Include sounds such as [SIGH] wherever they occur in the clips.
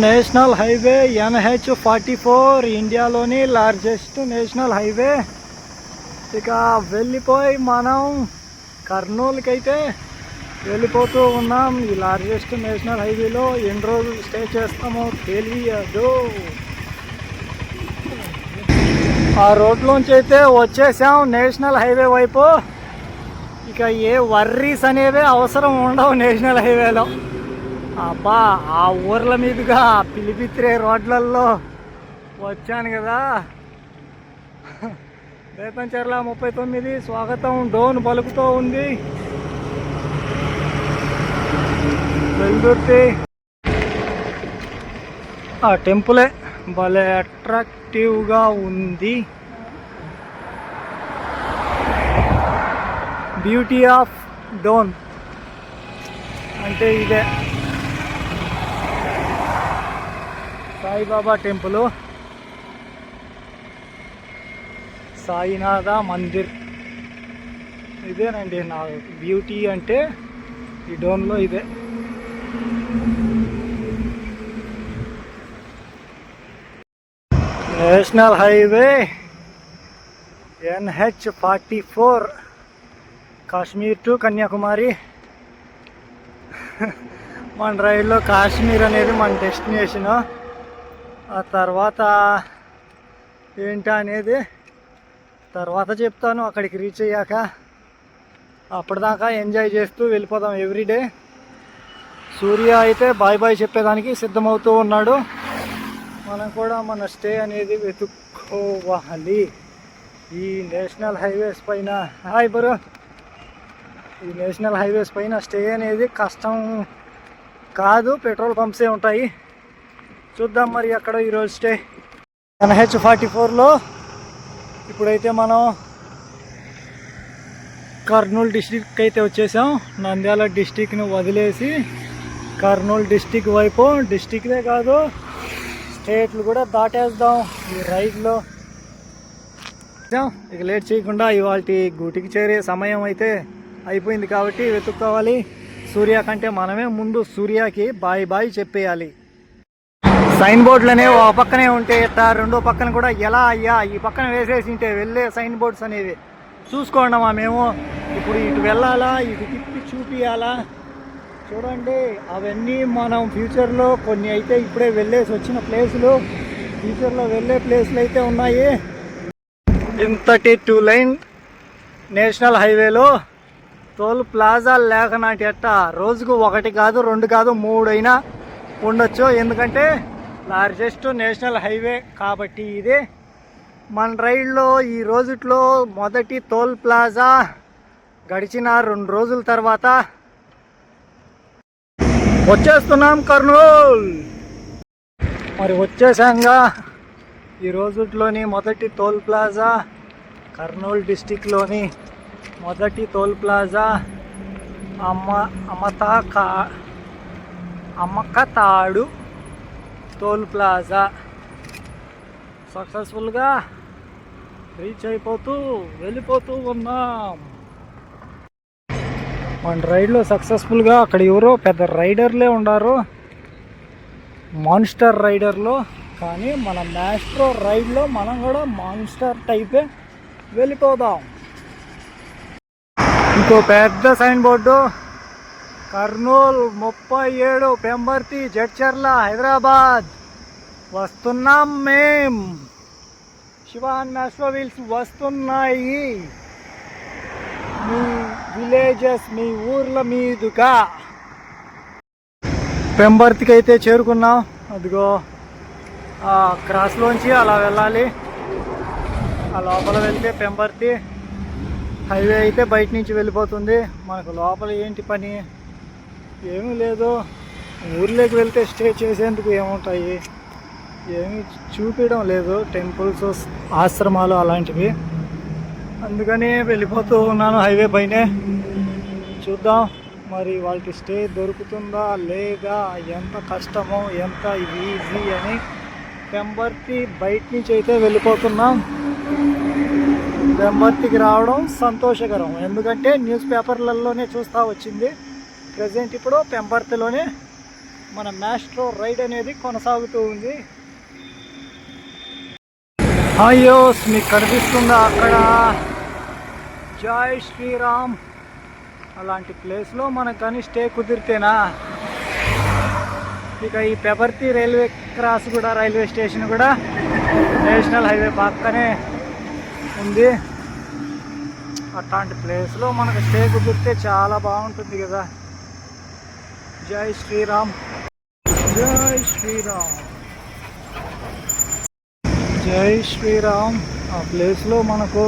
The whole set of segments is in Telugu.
National highway N H forty four ఇండియాలోని లార్జెస్ట్ నేషనల్ హైవే. ఇక వెళ్ళిపోయి మనం కర్నూలుకి అయితే వెళ్ళిపోతూ ఉన్నాం. ఈ లార్జెస్ట్ నేషనల్ హైవేలో ఎన్ని రోజులు స్టే చేస్తామో తెలియదు. ఆ రోడ్లోంచి అయితే వచ్చేసాం నేషనల్ హైవే వైపు. ఇక ఏ వర్రీస్ అనేవి అవసరం ఉండవు నేషనల్ హైవేలో. అబ్బా ఆ ఊర్ల మీదుగా పిలిపిత్రే రోడ్లల్లో వచ్చాను కదా. వేపంచర్ల ముప్పై తొమ్మిది స్వాగతం డోన్ పలుకుతూ ఉంది. వెల్దుర్తి ఆ టెంపులే భలే అట్రాక్టివ్గా ఉంది. Beauty of Dhone. అంటే ఇదే. సాయిబాబా టెంపుల్. సాయినాథ మందిర్. ఇదేనండి నా బ్యూటీ అంటే ఈ డోన్లో ఇదే. National highway N H forty four Kashmir to Kanyakumari. [LAUGHS] మన రైల్లో కాశ్మీర్ అనేది మన డెస్టినేషన్. ఆ తర్వాత ఏంటా అనేది తర్వాత చెప్తాను. అక్కడికి రీచ్ అయ్యాక అప్పటిదాకా ఎంజాయ్ చేస్తూ వెళ్ళిపోదాం ఎవ్రీడే సూర్య అయితే బాయ్ బాయ్ చెప్పేదానికి సిద్ధమవుతూ ఉన్నాడు. మనం కూడా మన స్టే అనేది వెతుక్కోవాలి. ఈ నేషనల్ హైవేస్ పైన హాయ్ బరు. ఈ నేషనల్ హైవేస్ పైన స్టే అనేది కష్టం కాదు. పెట్రోల్ పంప్సే ఉంటాయి. చూద్దాం మరి అక్కడ ఈరోజు స్టే. ఎన్హెచ్ ఫార్టీ ఫోర్లో ఇప్పుడైతే మనం కర్నూలు డిస్టిక్ అయితే వచ్చేసాం. నంద్యాల డిస్టిక్ను వదిలేసి కర్నూలు డిస్టిక్ వైపు డిస్టిక్దే కాదు స్టేట్లు కూడా దాటేద్దాం ఈ రైడ్లో ఇక లేట్ చేయకుండా ఇవాళ గూటికి చేరే సమయం అయితే అయిపోయింది కాబట్టి వెతుక్కోవాలి. సూర్య కంటే మనమే ముందు సూర్యకి బాయ్ బాయ్ చెప్పేయాలి. సైన్ బోర్డులనే ఒక పక్కనే ఉంటే ఇట్లా రెండో పక్కన కూడా ఎలా అయ్యా? ఈ పక్కన వేసేసి ఉంటే వెళ్ళే సైన్ బోర్డ్స్ అనేవి. చూసుకోండమ్మా మేము. ఇప్పుడు ఇటు వెళ్ళాలా ఇటు తిప్పి చూపియాలా? చూడండి అవన్నీ మనం ఫ్యూచర్లో కొన్ని అయితే ఇప్పుడే వెళ్ళేసి వచ్చిన ప్లేసులు. ఫ్యూచర్లో వెళ్ళే ప్లేసులు అయితే ఉన్నాయి. ఇంతటి టూ లైన్ నేషనల్ హైవేలో టోల్ ప్లాజా లేకనాటి ఎట్ట? రోజుకు ఒకటి కాదు రెండు కాదు మూడు అయినా ఉండొచ్చు. ఎందుకంటే లార్జెస్ట్ నేషనల్ హైవే కాబట్టి ఇది మన రైడ్లో ఈ రోజుట్లో మొదటి టోల్ ప్లాజా గడిచిన రెండు రోజుల తర్వాత. వచ్చేస్తున్నాం కర్నూల్. మరి వచ్చేసాంగా ఈ రోజుట్లోని మొదటి టోల్ ప్లాజా కర్నూలు డిస్టిక్లోని మొదటి టోల్ ప్లాజా అమ్మ అమతా కా అమ్మకతాడు టోల్ ప్లాజా. సక్సెస్ఫుల్గా రీచ్ అయిపోతూ వెళ్ళిపోతూ ఉన్నాం. మన రైడ్లో సక్సెస్ఫుల్గా అక్కడ ఎవరో పెద్ద రైడర్లే ఉండారు. మాన్స్టర్ రైడర్లో. కానీ మన మ్యాస్ట్రో రైడ్లో మనం కూడా మాన్స్టర్ టైపే వెళ్ళిపోదాం. ఇంకో పెద్ద సైన్ బోర్డు. కర్నూలు ముప్పై ఏడు పెంబర్తి జడ్చర్ల హైదరాబాద్. వస్తున్నాం మేం. శివాన్ అశ్వవీల్స్ వస్తున్నాయి. మీ విలేజెస్ మీ ఊర్ల మీదుగా. పెంబర్తికి అయితే చేరుకున్నాం. అదిగో ఆ క్రాస్లోంచి అలా వెళ్ళాలి. ఆ లోపల వెళ్తే పెంబర్తి హైవే అయితే బయట నుంచి వెళ్ళిపోతుంది. మనకు లోపల ఏంటి పని? ఏమీ లేదు. ఊర్లోకి వెళ్తే స్టే చేసేందుకు ఏముంటాయి? ఏమీ చూపించడం లేదు. టెంపుల్స్ ఆశ్రమాలు అలాంటివి. అందుకని వెళ్ళిపోతూ ఉన్నాను హైవే పైనే. చూద్దాం. మరి వాళ్ళకి స్టే దొరుకుతుందా? లేదా ఎంత కష్టమో ఎంత ఈజీ అని పెంబర్తి బయట నుంచి అయితే వెళ్ళిపోతున్నాం. పెంబర్తికి రావడం సంతోషకరం. ఎందుకంటే న్యూస్ పేపర్లలోనే చూస్తూ వచ్చింది. ప్రజెంట్ ఇప్పుడు పెంపర్తిలోనే మన మ్యాస్ట్రో రైడ్ అనేది కొనసాగుతూ ఉంది. అయ్యో మీకు కనిపిస్తుందా అక్కడ? జై శ్రీరామ్. అలాంటి ప్లేస్లో మనకు కానీ స్టే కుదిరితేనా? ఇక ఈ పెపర్తి రైల్వే క్రాస్ కూడా రైల్వే స్టేషన్ కూడా నేషనల్ హైవే పక్కనే ఉంది. అట్లాంటి ప్లేస్లో మనకు స్టే కుదిరితే చాలా బాగుంటుంది కదా. జై శ్రీరామ్. జై శ్రీరామ్. జై శ్రీరామ్. ఆ ప్లేస్లో మనకు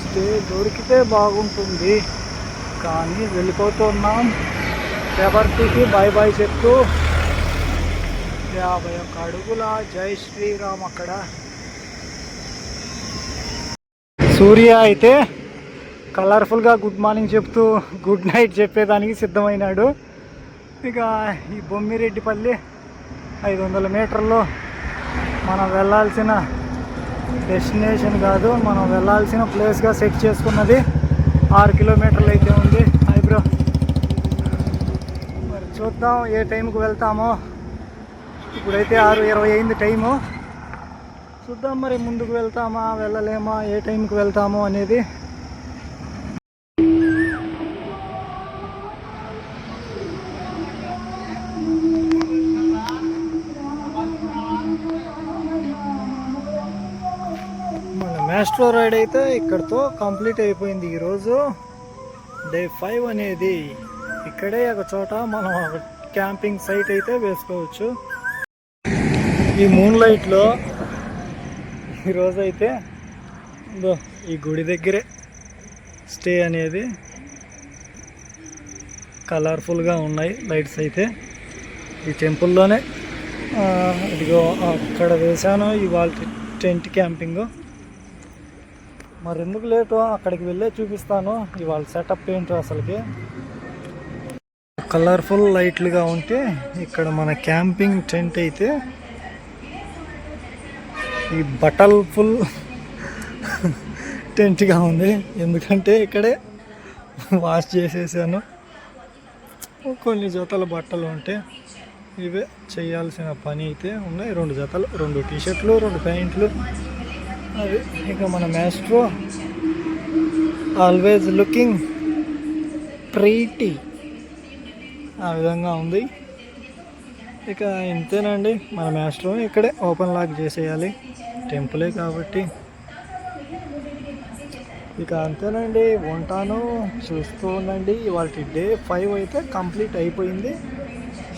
స్టే దొరికితే బాగుంటుంది. కానీ వెళ్ళిపోతున్నాం. పెబర్తికి బాయ్ బాయ్ చెప్తూ యాభై ఒక్క అడుగుల జై శ్రీరామ్ అక్కడ. సూర్య అయితే కలర్ఫుల్గా గుడ్ మార్నింగ్ చెప్తూ గుడ్ నైట్ చెప్పేదానికి సిద్ధమైనాడు. ఇక ఈ బొమ్మిరెడ్డిపల్లి ఐదు వందల మీటర్లు మనం వెళ్ళాల్సిన డెస్టినేషన్ కాదు మనం వెళ్ళాల్సిన ప్లేస్గా సెట్ చేసుకున్నది ఆరు కిలోమీటర్లు అయితే ఉంది. ఐబ్రో మరి చూద్దాం ఏ టైంకి వెళ్తామో. ఇప్పుడైతే ఆరు ఇరవై అయింది టైము. చూద్దాం మరి ముందుకు వెళ్తామా వెళ్ళలేమా ఏ టైంకి వెళ్తామో అనేది మ్యాస్ట్రో రైడ్ అయితే ఇక్కడతో కంప్లీట్ అయిపోయింది ఈరోజు డే ఫైవ్ అనేది ఇక్కడే ఒక చోట మనం ఒక క్యాంపింగ్ సైట్ అయితే వేసుకోవచ్చు. ఈ మూన్ లైట్లో ఈరోజు అయితే ఈ గుడి దగ్గరే స్టే అనేది కలర్ఫుల్గా ఉన్నాయి లైట్స్ అయితే. ఈ టెంపుల్లోనే ఇదిగో అక్కడ వేశాను ఇవాళ టెంట్ క్యాంపింగ్ మరి ఎందుకు లేటు? అక్కడికి వెళ్ళే చూపిస్తాను. ఇవాళ సెటప్ ఏంటో అసలుకి. కలర్ఫుల్ లైట్లుగా ఉంటే ఇక్కడ మన క్యాంపింగ్ టెంట్ అయితే ఈ బట్టల్ ఫుల్ టెంట్గా ఉంది. ఎందుకంటే ఇక్కడే వాష్ చేసేసాను. కొన్ని జతల బట్టలు ఉంటే ఇవే చేయాల్సిన పని అయితే ఉన్నాయి. రెండు జతలు రెండు టీషర్ట్లు రెండు ప్యాంట్లు. అది. ఇక మన మ్యాస్ట్రో ఆల్వేజ్ లుకింగ్ ప్రీటీ ఆ విధంగా ఉంది. ఇక ఇంతేనండి మన మ్యాస్ట్రో ఇక్కడే ఓపెన్ లాక్ చేసేయాలి. టెంపులే కాబట్టి. ఇక అంతేనండి ఉంటాను చూస్తూ ఉండండి. వాటి డే ఫైవ్ అయితే కంప్లీట్ అయిపోయింది.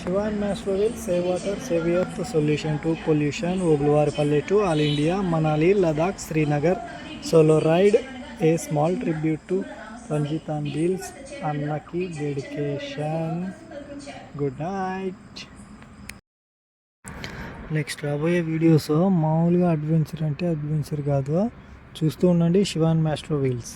Shivan మ్యాస్ట్రోవిల్ save water save earth solution to pollution Ogluvaripalle to all India Manali Ladakh Srinagar solo ride a small tribute to Ranjith and deals అన్నకి డెడికేషన్ గుడ్ నైట్ నెక్స్ట్ రాబోయే వీడియోస్ మామూలుగా అడ్వెంచర్ అంటే అడ్వెంచర్ కాదు. చూస్తూ ఉండండి శివాన్ మాస్టర్ వీల్స్